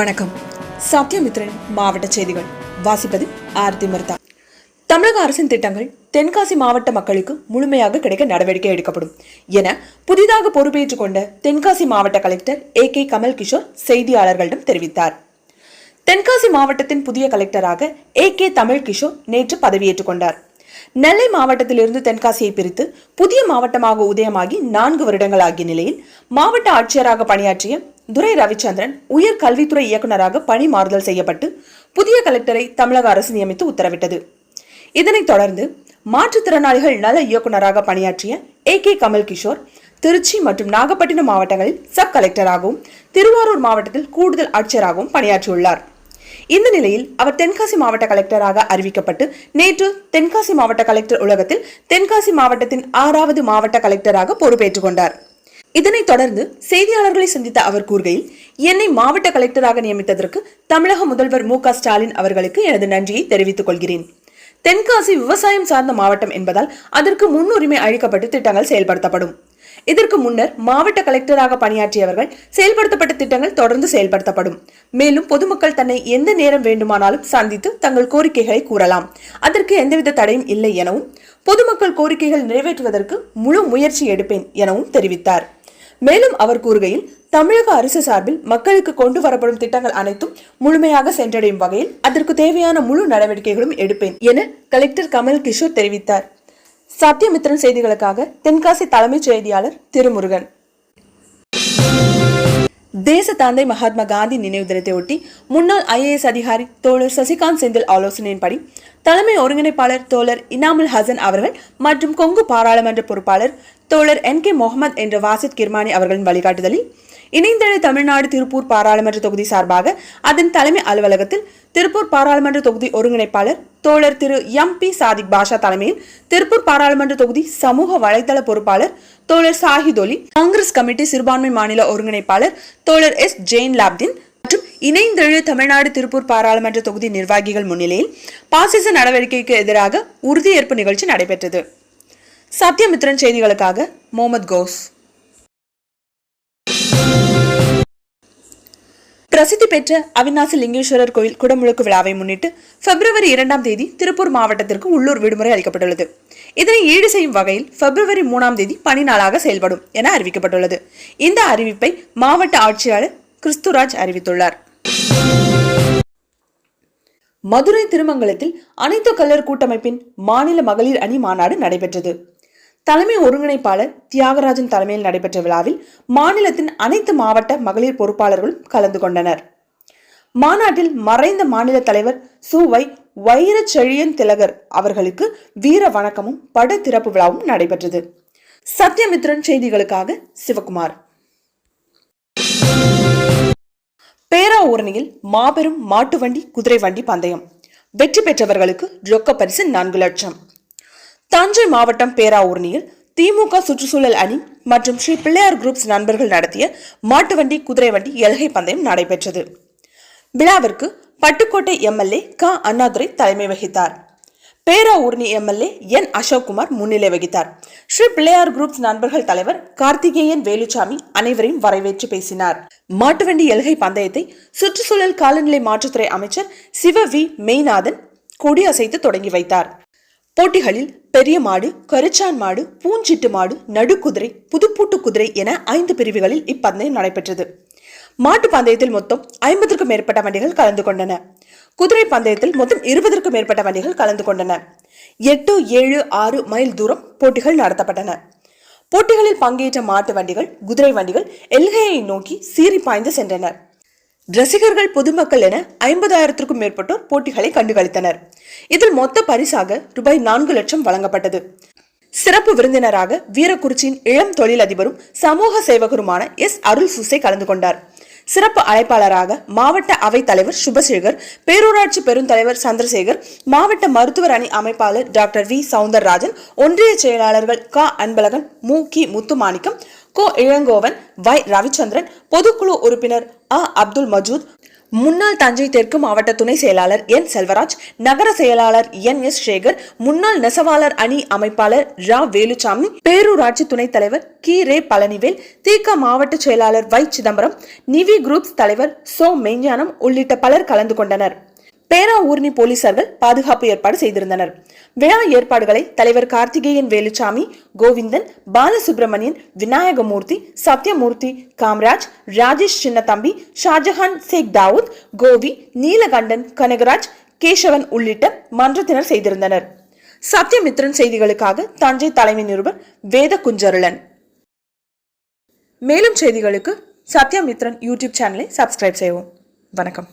வணக்கம். சத்யமித்ரன் மாவட்ட செய்திகள். வாசிப்பது ஆர்த்தி மர்தா. தமிழக அரசின் திட்டங்கள் தென்காசி மாவட்ட மக்களுக்கு முழுமையாக கிடைக்க நடவடிக்கை எடுக்கப்படும் என புதிதாக பொறுப்பேற்றுக் கொண்ட தென்காசி மாவட்ட collector A K Kamal Kishore செய்தியாளர்களிடம் தெரிவித்தார். தென்காசி மாவட்டத்தின் புதிய கலெக்டராக ஏ கே தமிழ் கிஷோர் நேற்று பதவியேற்றுக் கொண்டார். நெல்லை மாவட்டத்திலிருந்து தென்காசியை பிரித்து புதிய மாவட்டமாக உதயமாகி நான்கு வருடங்கள் ஆகிய நிலையில் மாவட்ட ஆட்சியராக பணியாற்றிய துரை ரவிச்சந்திரன் உயர் கல்வித்துறை இயக்குநராக பணி மாறுதல் செய்யப்பட்டு புதிய கலெக்டரை தமிழக அரசு நியமித்து உத்தரவிட்டது. இதனைத் தொடர்ந்து மாற்றுத்திறனாளிகள் நல இயக்குநராக பணியாற்றிய ஏ கே கமல் கிஷோர் திருச்சி மற்றும் நாகப்பட்டினம் மாவட்டங்களில் சப் கலெக்டராகவும் திருவாரூர் மாவட்டத்தில் கூடுதல் ஆட்சியராகவும் பணியாற்றியுள்ளார். இந்த நிலையில் அவர் தென்காசி மாவட்ட கலெக்டராக அறிவிக்கப்பட்டு நேற்று தென்காசி மாவட்ட கலெக்டர் உலகத்தில் தென்காசி மாவட்டத்தின் ஆறாவது மாவட்ட கலெக்டராக பொறுப்பேற்றுக் கொண்டார். இதனைத் தொடர்ந்து செய்தியாளர்களை சந்தித்த அவர் கூறுகையில் என்னை மாவட்ட கலெக்டராக நியமித்ததற்கு தமிழக முதல்வர் மு க ஸ்டாலின் அவர்களுக்கு எனது நன்றியை தெரிவித்துக் கொள்கிறேன். தென்காசி விவசாயம் சார்ந்த மாவட்டம் என்பதால் அதற்கு முன்னுரிமை அளிக்கப்பட்டு திட்டங்கள் செயல்படுத்தப்படும். இதற்கு முன்னர் மாவட்ட கலெக்டராக பணியாற்றியவர்கள் செயல்படுத்தப்பட்ட திட்டங்கள் தொடர்ந்து செயல்படுத்தப்படும். மேலும் பொதுமக்கள் தன்னை எந்த நேரம் வேண்டுமானாலும் சந்தித்து தங்கள் கோரிக்கைகளை கூறலாம். அதற்கு எந்தவித தடையும் இல்லை எனவும் பொதுமக்கள் கோரிக்கைகள் நிறைவேற்றுவதற்கு முழு முயற்சி எடுப்பேன் எனவும் தெரிவித்தார். மேலும் அவர் கூறுகையில் தமிழக அரசு சார்பில் மக்களுக்கு கொண்டு வரப்படும் திட்டங்கள் அனைத்தும் முழுமையாக சென்றடையும் வகையில் அதற்கு தேவையான முழு நடவடிக்கைகளும் எடுப்பேன் என கலெக்டர் கமல் கிஷோர் தெரிவித்தார். சத்யமித்ரன் செய்திகளுக்காக தென்காசி தலைமைச் செய்தியாளர் திருமுருகன். தேச தந்தை மகாத்மா காந்தி நினைவு தினத்தை ஒட்டி முன்னாள் ஐஏஎஸ் அதிகாரி தோழர் சசிகாந்த் செந்தில் ஆலோசனையின்படி தலைமை ஒருங்கிணைப்பாளர் தோழர் இனாமுல் ஹசன் அவர்கள் மற்றும் கொங்கு பாராளுமன்ற பொறுப்பாளர் தோழர் என் கே முகமது என்ற வாசித் கிர்மானி அவர்களின் வழிகாட்டுதலில் இணைந்தழி தமிழ்நாடு திருப்பூர் பாராளுமன்ற தொகுதி சார்பாக அதன் தலைமை அலுவலகத்தில் திருப்பூர் பாராளுமன்ற தொகுதி ஒருங்கிணைப்பாளர் தோழர் திரு எம் பி சாதிக் பாஷா தலைமையில் திருப்பூர் பாராளுமன்ற தொகுதி சமூக வலைதள பொறுப்பாளர் தோழர் சாஹித் ஒலி காங்கிரஸ் கமிட்டி சிறுபான்மை மாநில ஒருங்கிணைப்பாளர் தோழர் எஸ் ஜெயின் லாப்தின் மற்றும் இணைந்தெழு தமிழ்நாடு திருப்பூர் பாராளுமன்ற தொகுதி நிர்வாகிகள் முன்னிலையில் பாசிச நடவடிக்கைக்கு எதிராக உறுதியேற்பு நிகழ்ச்சி நடைபெற்றது. சத்யமித்ரன் செய்திகளுக்காக முகமது கோஸ். பிரசித்தி பெற்ற அவிநாசி லிங்கேஸ்வரர் கோயில் குடமுழுக்கு விழாவை முன்னிட்டு பிப்ரவரி இரண்டாம் தேதி திருப்பூர் மாவட்டத்திற்கு உள்ளூர் விடுமுறை அளிக்கப்பட்டுள்ளது. இதனை ஈடு செய்யும் வகையில் பிப்ரவரி மூணாம் தேதி பணி நாளாக செயல்படும் என அறிவிக்கப்பட்டுள்ளது. இந்த அறிவிப்பை மாவட்ட ஆட்சியாளர் கிறிஸ்துராஜ் அறிவித்துள்ளார். மதுரை திருமங்கலத்தில் அனைத்து கல்லர் கூட்டமைப்பின் மாநில மகளிர் அணி மாநாடு நடைபெற்றது. தலைமை ஒருங்கிணைப்பாளர் தியாகராஜன் தலைமையில் நடைபெற்ற விழாவில் மாநிலத்தின் அனைத்து மாவட்ட மகளிர் பொறுப்பாளர்களும் கலந்து கொண்டனர். மாநாட்டில் மறைந்த மாநில தலைவர் சுவை வைரச்செழியன் திலகர் அவர்களுக்கு வீர வணக்கமும் பட திறப்பு விழாவும் நடைபெற்றது. சத்யமித்ரன் செய்திகளுக்காக சிவகுமார். பேராவூரணியில் மாபெரும் மாட்டு வண்டி குதிரை வண்டி பந்தயம். வெற்றி பெற்றவர்களுக்கு ரொக்க பரிசு நான்கு லட்சம். தஞ்சை மாவட்டம் பேராவூர்ணியில் திமுக சுற்றுச்சூழல் அணி மற்றும் ஸ்ரீ பிள்ளையார் குரூப்ஸ் நண்பர்கள் நடத்திய மாட்டு வண்டி குதிரை வண்டி எல்கை பந்தயம் நடைபெற்றது. விழாவிற்கு பட்டுக்கோட்டை எம்எல்ஏ க. அண்ணாதுரை தலைமை வகித்தார். பேராவூர்ணி எம்எல்ஏ என். அசோக்குமார் முன்னிலை வகித்தார். ஸ்ரீ பிள்ளையார் குரூப்ஸ் நண்பர்கள் தலைவர் கார்த்திகேயன் வேலுச்சாமி அனைவரையும் வரவேற்று பேசினார். மாட்டுவண்டி எல்கை பந்தயத்தை சுற்றுச்சூழல் காலநிலை மாற்றுத்துறை அமைச்சர் சிவ வி. மெய்நாதன் கொடியசைத்து தொடங்கி வைத்தார். போட்டிகளில் பெரிய மாடு கரிச்சான் மாடு பூஞ்சிட்டு மாடு நடுக்குதிரை புதுப்பூட்டு குதிரை என ஐந்து பிரிவுகளில் இப்பந்தயம் நடைபெற்றது. மாட்டு பந்தயத்தில் மொத்தம் ஐம்பதற்கும் மேற்பட்ட வண்டிகள் கலந்து கொண்டன. குதிரை பந்தயத்தில் மொத்தம் இருபதற்கும் மேற்பட்ட வண்டிகள் கலந்து கொண்டன. எட்டு ஏழு ஆறு மைல் தூரம் போட்டிகள் நடத்தப்பட்டன. போட்டிகளில் பங்கேற்ற மாட்டு வண்டிகள் குதிரை வண்டிகள் எல்கையை நோக்கி சீறி பாய்ந்து சென்றனர் ரசிகர்கள் பொதுமக்கள் என ஐம்பதாயிரத்திற்கும் மேற்பட்டோர் போட்டிகளை கண்டுகளித்தனர். இதில் மொத்த பரிசாக ரூபாய் நான்கு லட்சம் வழங்கப்பட்டது. சிறப்பு விருந்தினராக வீரக்குறிச்சியின் இளம் தொழிலதிபரும் சமூக சேவகருமான எஸ். அருள் சுசை கலந்து கொண்டார். சிறப்பு அழைப்பாளராக மாவட்ட அவைத் தலைவர் சுபசேகர் பேரூராட்சி பெருந்தலைவர் சந்திரசேகர் மாவட்ட மருத்துவர் அணி அமைப்பாளர் டாக்டர் வி. சவுந்தரராஜன் ஒன்றிய செயலாளர்கள் க. அன்பழகன் மு. கி. முத்துமாணிக்கம் கோ. இளங்கோவன் வை. ரவிச்சந்திரன் பொதுக்குழு உறுப்பினர் அ. அப்துல் மஜூத் முன்னாள் தஞ்சை தெற்கு மாவட்ட துணை செயலாளர் என் செல்வராஜ் நகர செயலாளர் என் எஸ் சேகர் முன்னாள் நெசவாளர் அணி அமைப்பாளர் ரா வேலுச்சாமி பேரூராட்சி துணைத் தலைவர் கி ரே பழனிவேல் திக மாவட்ட செயலாளர் வை சிதம்பரம் நிவி குரூப்ஸ் தலைவர் சோ மெய்ஞானம் உள்ளிட்ட பலர் கலந்து கொண்டனர். பேரா ஊர்னி போலீசார்கள் பாதுகாப்பு ஏற்பாடு செய்திருந்தனர். விழா ஏற்பாடுகளை தலைவர் கார்த்திகேயன் வேலுச்சாமி கோவிந்தன் பாலசுப்ரமணியன் விநாயகமூர்த்தி சத்யமூர்த்தி காமராஜ் ராஜேஷ் சின்னத்தம்பி ஷாஜஹான் சேக் தாவூத் கோவி நீலகண்டன் கனகராஜ் கேசவன் உள்ளிட்ட மன்றத்தினர் செய்திருந்தனர். சத்யமித்ரன் செய்திகளுக்காக தஞ்சை தலைமை நிருபர் வேத குஞ்சருளன் மேலும் செய்திகளுக்கு சத்யமித்ரன் யூடியூப் சேனலை சப்ஸ்கிரைப் செய்வோம் வணக்கம்.